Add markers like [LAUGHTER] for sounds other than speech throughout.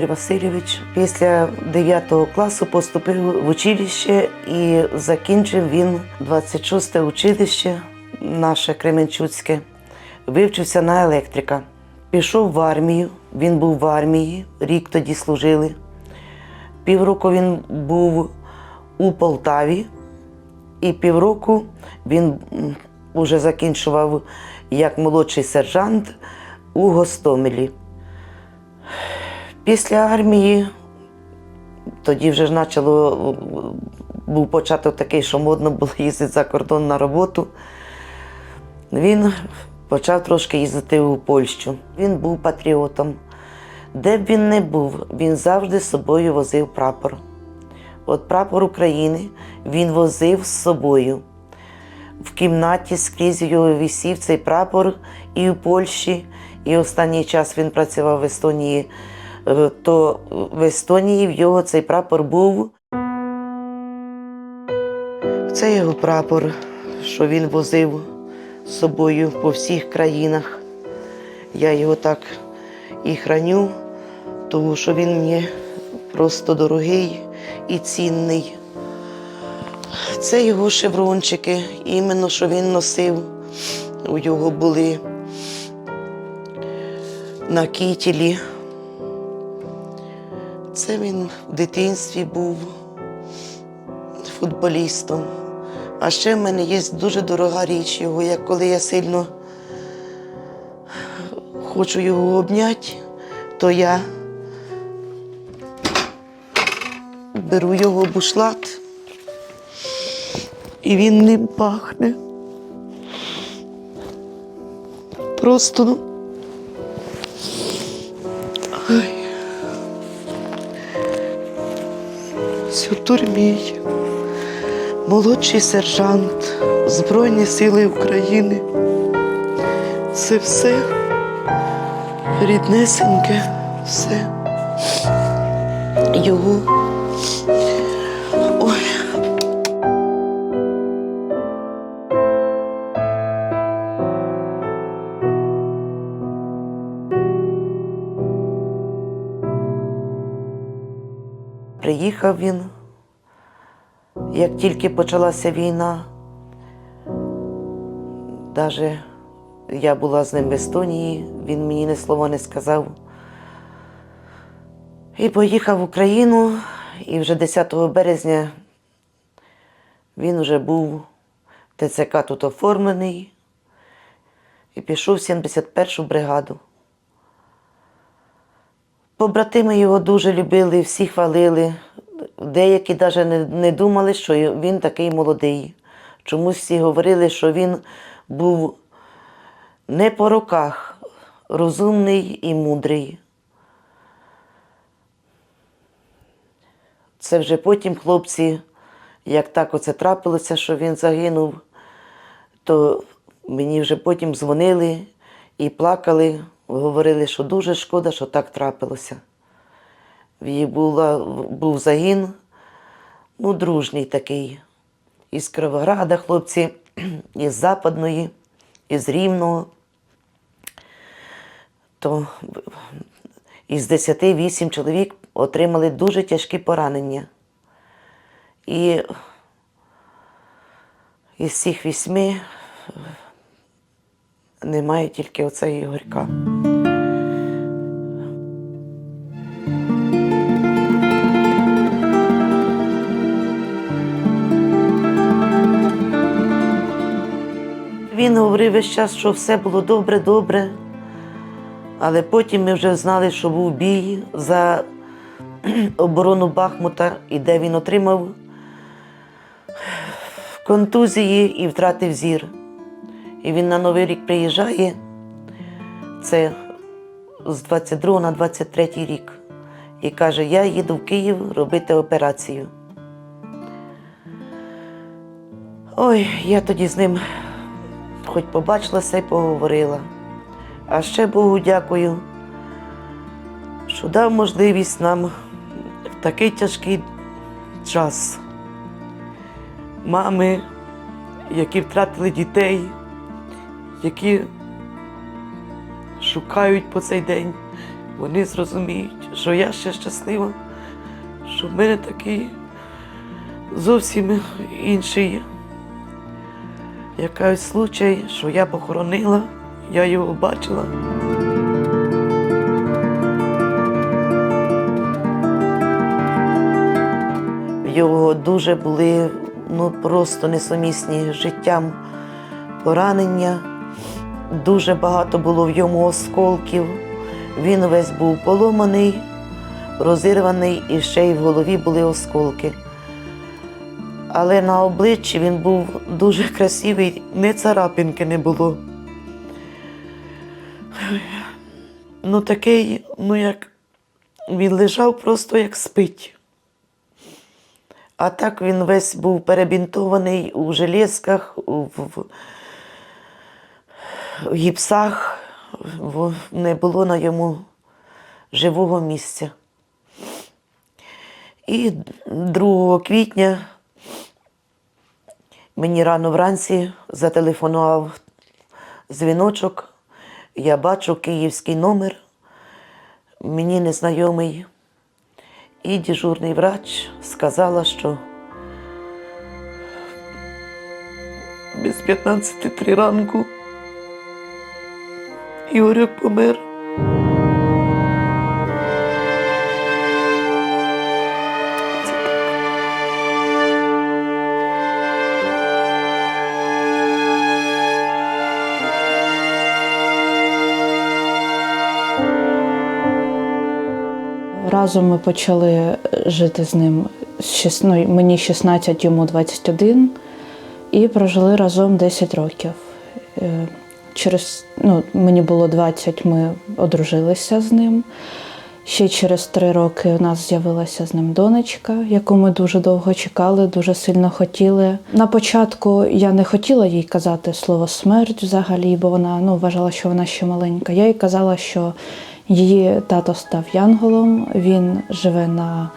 Ігор Васильович після 9 класу поступив в училище і закінчив він 26 училище, наше Кременчуцьке. Вивчився на електрика. Пішов в армію. Він був в армії, рік тоді служили. Півроку він був у Полтаві, і півроку він м, уже закінчував як молодший сержант у Гостомелі. Після армії тоді вже почало, був початок такий, що модно було їздити за кордон на роботу. Він почав трошки їздити у Польщу. Він був патріотом. Де б він не був, він завжди з собою возив прапор. От прапор України він возив з собою. В кімнаті скрізь його висів цей прапор і в Польщі, і останній час він працював в Естонії. Е, То в Естонії в його цей прапор був. Це його прапор, що він возив з собою по всіх країнах. Я його так і храню, тому що він мені просто дорогий і цінний. Це його шеврончики, іменно що він носив. У його були на кітілі. Це він в дитинстві був футболістом. А ще в мене є дуже дорога річ його, як коли я сильно хочу його обняти, то я беру його бушлат, і він ним пахне. Просто. Сютурмій, молодший сержант Збройні Сили України. Це все ріднесеньке, все його. Ой. Приїхав він, як тільки почалася війна. Даже я була з ним в Естонії, він мені ні слова не сказав. І поїхав в Україну, і вже 10 березня він вже був ТЦК тут оформлений і пішов в 71-шу бригаду. Побратими його дуже любили, всі хвалили. Деякі навіть не, не думали, що він такий молодий. Чомусь всі говорили, що він був не по роках, розумний і мудрий. Це вже потім хлопці, як так оце трапилося, що він загинув, то мені вже потім дзвонили і плакали, говорили, що дуже шкода, що так трапилося. Її була, був загін, ну, дружній такий. Із Кривограда хлопці, [CLEARS THROAT] із Западної, із Рівного. То із 10 8 чоловік отримали дуже тяжкі поранення. І із цих вісьми немає тільки оцеї Ігорька. Він говорив весь час, що все було добре, добре. Але потім ми вже знали, що був бій за [CLEARS THROAT] оборону Бахмута, і де він отримав контузії і втратив зір. І він на Новий рік приїжджає. Це з 22 на 23 рік. І каже: Я їду в Київ робити операцію. Ой, я тоді з ним хоч побачилася і поговорила. А ще Богу дякую, що дав можливість нам в такий тяжкий час. Мами, які втратили дітей, які шукають по цей день, вони зрозуміють, що я ще щаслива, що в мене такий зовсім інший якийсь случай, що я похоронила, я його бачила. Його дуже були ну, просто несумісні життям поранення. Дуже багато було в йому осколків. Він весь був поломаний, розірваний, і ще й в голові були осколки. Але на обличчі він був дуже красивий, не царапинки не було. Ну, такий, ну як він лежав просто як спить. А так він весь був перебінтований у железках, в, в, в гіпсах, в, не було на йому живого місця. І 2 квітня мені рано вранці зателефонував дзвіночок. Я бачу київський номер, мені незнайомий. І дежурний врач сказала, що без 15 ранку Ігорьок помер. Разом ми почали жити з ним. ну, мені 16, йому 21, і прожили разом 10 років. Е, Через, ну, мені було 20, ми одружилися з ним. Ще через три роки у нас з'явилася з ним донечка, яку ми дуже довго чекали, дуже сильно хотіли. На початку я не хотіла їй казати слово смерть взагалі, бо вона ну, вважала, що вона ще маленька. Я їй казала, що її тато став янголом, він живе на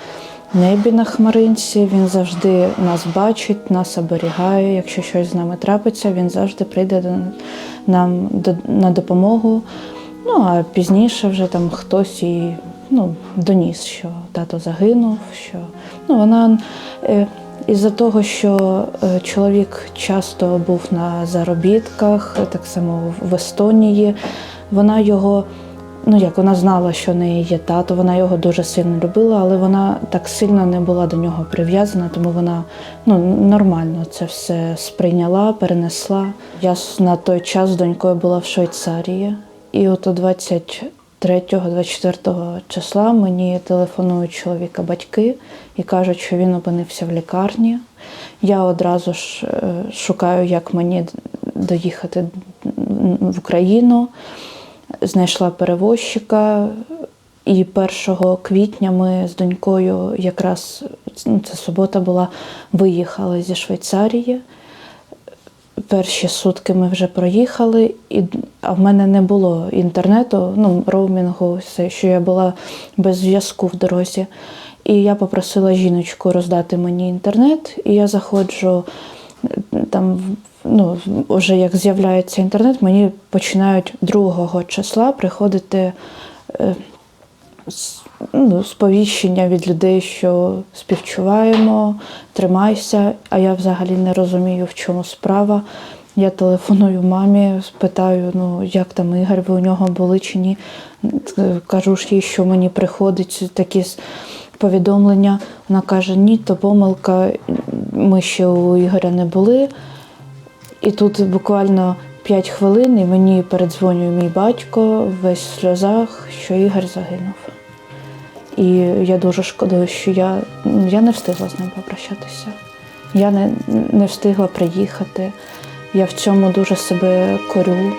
небі на хмаринці, він завжди нас бачить, нас оберігає. Якщо щось з нами трапиться, він завжди прийде нам на допомогу. Ну а пізніше вже там хтось і ну, доніс, що тато загинув. Що ну вона е, із-за того, що е, чоловік часто був на заробітках, так само в Естонії, вона його. Ну, як вона знала, що в неї є тато, вона його дуже сильно любила, але вона так сильно не була до нього прив'язана, тому вона ну, нормально це все сприйняла, перенесла. Я на той час з донькою була в Швейцарії, і от 23-24 числа мені телефонують чоловіка батьки і кажуть, що він опинився в лікарні. Я одразу ж е, шукаю, як мені доїхати в Україну знайшла перевозчика. І 1 квітня ми з донькою, якраз ну, це субота була, виїхали зі Швейцарії. Перші сутки ми вже проїхали, і, а в мене не було інтернету, ну, роумінгу, все, що я була без зв'язку в дорозі. І я попросила жіночку роздати мені інтернет, і я заходжу там, ну, вже як з'являється інтернет, мені починають 2 числа приходити е, ну, сповіщення від людей, що співчуваємо, тримайся, а я взагалі не розумію, в чому справа. Я телефоную мамі, питаю, ну як там Ігор, ви у нього були чи ні. Кажу ж їй, що мені приходять такі повідомлення. Вона каже: ні, то помилка, ми ще у Ігоря не були. І тут буквально 5 хвилин і мені передзвонює мій батько весь в сльозах, що Ігор загинув. І я дуже шкодую, що я, я не встигла з ним попрощатися. Я не, не встигла приїхати. Я в цьому дуже себе корю.